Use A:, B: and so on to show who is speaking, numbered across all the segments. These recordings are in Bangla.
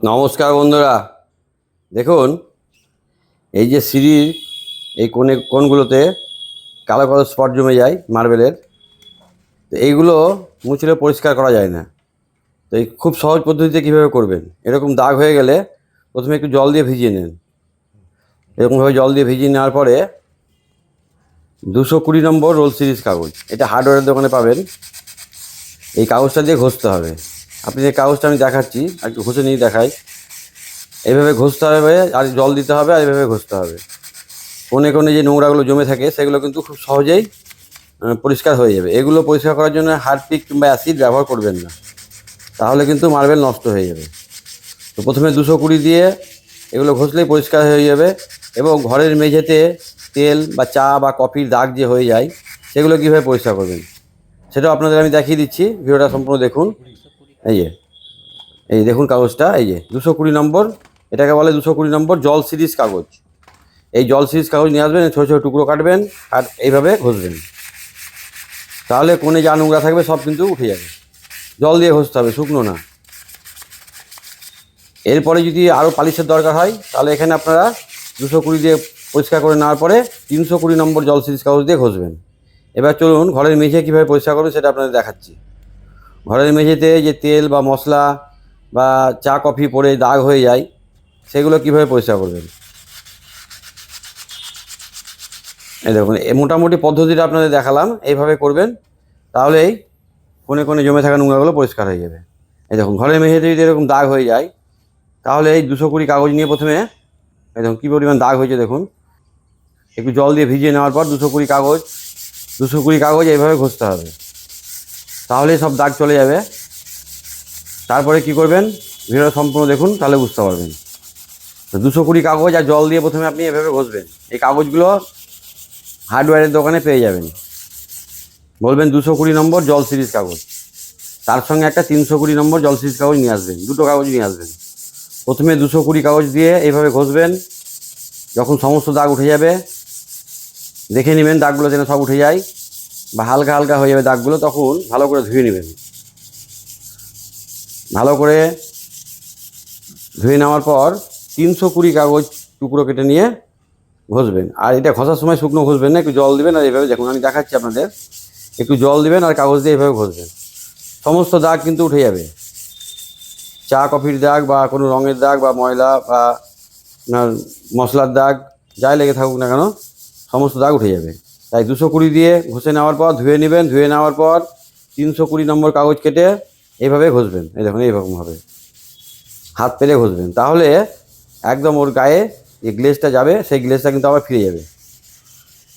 A: নমস্কার বন্ধুরা। দেখুন, এই যে সিঁড়ির এই কোণে, কোণগুলোতে কালো কালো স্পট জমে যায় মার্বেলের, তো এইগুলো মুছলে পরিষ্কার করা যায় না। তো এই খুব সহজ পদ্ধতিতে কীভাবে করবেন? এরকম দাগ হয়ে গেলে প্রথমে একটু জল দিয়ে ভিজিয়ে নেন। এরকমভাবে জল দিয়ে ভিজিয়ে নেওয়ার পরে দুশো কুড়ি নম্বর রোল সিরিজ কাগজ, এটা হার্ডওয়্যারের দোকানে পাবেন। এই কাগজটা দিয়ে ঘষতে হবে। আপনি যে কাগজটা আমি দেখাচ্ছি, একটু ঘষে নিয়ে দেখাই। এইভাবে ঘষতে হবে, আর জল দিতে হবে, আর এইভাবে ঘষতে হবে। কোণে কোণে যে নোংরাগুলো জমে থাকে, সেগুলো কিন্তু খুব সহজেই পরিষ্কার হয়ে যাবে। এগুলো পরিষ্কার করার জন্য হারপিক কিংবা অ্যাসিড ব্যবহার করবেন না। তাহলে কিন্তু মার্বেল নষ্ট হয়ে যাবে। তো প্রথমে দুশো কুড়ি দিয়ে এগুলো ঘষলেই পরিষ্কার হয়ে যাবে এবং ঘরের মেঝেতে তেল বা চা বা কফির দাগ যে হয়ে যায়, সেগুলো কীভাবে পরিষ্কার করবেন? সেটাও আপনাদের আমি দেখিয়ে দিচ্ছি। ভিডিওটা সম্পূর্ণ দেখুন। এই যে, এই দেখুন কাগজটা, এই যে দুশো কুড়ি নম্বর, এটাকে বলে দুশো কুড়ি নম্বর জল সিরিজ কাগজ। এই জল সিরিজ কাগজ নিয়ে আসবেন, ছোটো ছোটো টুকরো কাটবেন আর এইভাবে ঘষবেন। তাহলে কোণে যা নোংরা থাকবে সব কিন্তু উঠে যাবে। জল দিয়ে ঘষতে হবে, শুকনো না। এরপরে যদি আরও পালিশের দরকার হয়, তাহলে এখানে আপনারা দুশো কুড়ি দিয়ে পরিষ্কার করে নেওয়ার পরে তিনশো কুড়ি নম্বর জল সিরিজ কাগজ দিয়ে ঘষবেন। এবার চলুন ঘরের মেঝে কীভাবে পরিষ্কার করবেন সেটা আপনাদের দেখাচ্ছি। ঘরের মেঝেতে যে তেল বা মশলা বা চা, কফি পরে দাগ হয়ে যায়, সেগুলো কীভাবে পরিষ্কার করবেন? এই দেখুন এই মোটামুটি পদ্ধতিটা আপনাদের দেখালাম, এইভাবে করবেন, তাহলেই কোণে কোণে জমে থাকা নোংরাগুলো পরিষ্কার হয়ে যাবে। এই দেখুন, ঘরের মেঝেতে যদি এরকম দাগ হয়ে যায়, তাহলে এই দুশো কুড়ি কাগজ নিয়ে প্রথমে, এই দেখুন, কী পরিমাণ দাগ হয়েছে দেখুন। একটু জল দিয়ে ভিজিয়ে নেওয়ার পর দুশো কুড়ি কাগজ, দুশো কুড়ি কাগজ এইভাবে ঘষতে হবে। তাহলে সব দাগ চলে যাবে। তারপরে কি করবেন? ভিডিও সম্পূর্ণ দেখুন, তাহলে বুঝতে পারবেন। তো দুশো কুড়ি কাগজ আর জল দিয়ে প্রথমে আপনি এভাবে ঘষবেন। এই কাগজগুলো হার্ডওয়্যারের দোকানে পেয়ে যাবেন। বলবেন দুশো কুড়ি নম্বর জল সিরিজ কাগজ। তার সঙ্গে একটা তিনশো কুড়ি নম্বর জল সিরিজ কাগজ নিয়ে আসবেন। দুটো কাগজ নিয়ে আসবেন। প্রথমে দুশো কুড়ি কাগজ দিয়ে এইভাবে ঘষবেন। যখন সমস্ত দাগ উঠে যাবে, দেখে নেবেন দাগগুলো যেন সব উঠে যায়। বা হালকা হালকা হয়ে যাবে দাগগুলো, তখন ভালো করে ধুয়ে নেবেন। ভালো করে ধুয়ে নেওয়ার পর তিনশো কুড়ি কাগজ টুকরো কেটে নিয়ে ঘষবেন। আর এটা ঘষার সময় শুকনো ঘষবেন না, একটু জল দেবেন আর এইভাবে দেখুন, আমি দেখাচ্ছি আপনাদের। একটু জল দেবেন আর কাগজ দিয়ে এইভাবে ঘষবেন। সমস্ত দাগ কিন্তু উঠে যাবে। চা, কফির দাগ বা কোনো রঙের দাগ বা ময়লা বা মশলার দাগ, যাই লেগে থাকুক না কেন, সমস্ত দাগ উঠে যাবে। তাই দুশো কুড়ি দিয়ে ঘষে নেওয়ার পর, ধুয়ে নেবেন, ধুয়ে নেওয়ার পর তিনশো কুড়ি নম্বর কাগজ কেটে এইভাবে ঘষবেন। এই দেখুন এইরকমভাবে হাত পেলে ঘষবেন। তাহলে একদম ওর গায়ে যে গ্লেসটা যাবে, সেই গ্লেসটা কিন্তু আবার ফিরে যাবে।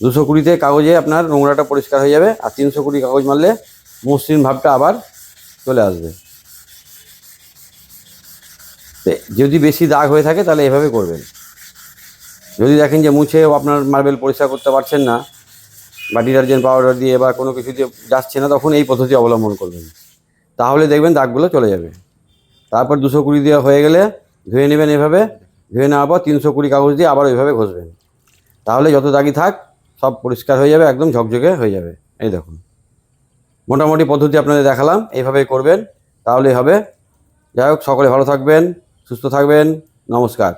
A: দুশো কুড়িতে কাগজে আপনার নোংরাটা পরিষ্কার হয়ে যাবে আর তিনশো কুড়ি কাগজ মারলে মসৃণ ভাবটা আবার চলে আসবে। যদি বেশি দাগ হয়ে থাকে তাহলে এভাবে করবেন। যদি দেখেন যে মুছে আপনার মার্বেল পরিষ্কার করতে পারছেন না বা ডিটারজেন্ট পাউডার দিয়ে বা কোনো কিছু দিয়ে যাচ্ছে না, তখন এই পদ্ধতি অবলম্বন করবেন। তাহলে দেখবেন দাগগুলো চলে যাবে। তারপর দুশো কুড়ি দিয়ে হয়ে গেলে ধুয়ে নেবেন এভাবে। ধুয়ে নেওয়ার পর তিনশো কুড়ি কাগজ দিয়ে আবার ওইভাবে ঘষবেন। তাহলে যত দাগি থাক, সব পরিষ্কার হয়ে যাবে, একদম ঝকঝকে হয়ে যাবে। এই দেখুন। মোটামুটি পদ্ধতি আপনাদের দেখালাম, এইভাবেই করবেন, তাহলেই হবে। যাই হোক, সকলে ভালো থাকবেন, সুস্থ থাকবেন, নমস্কার।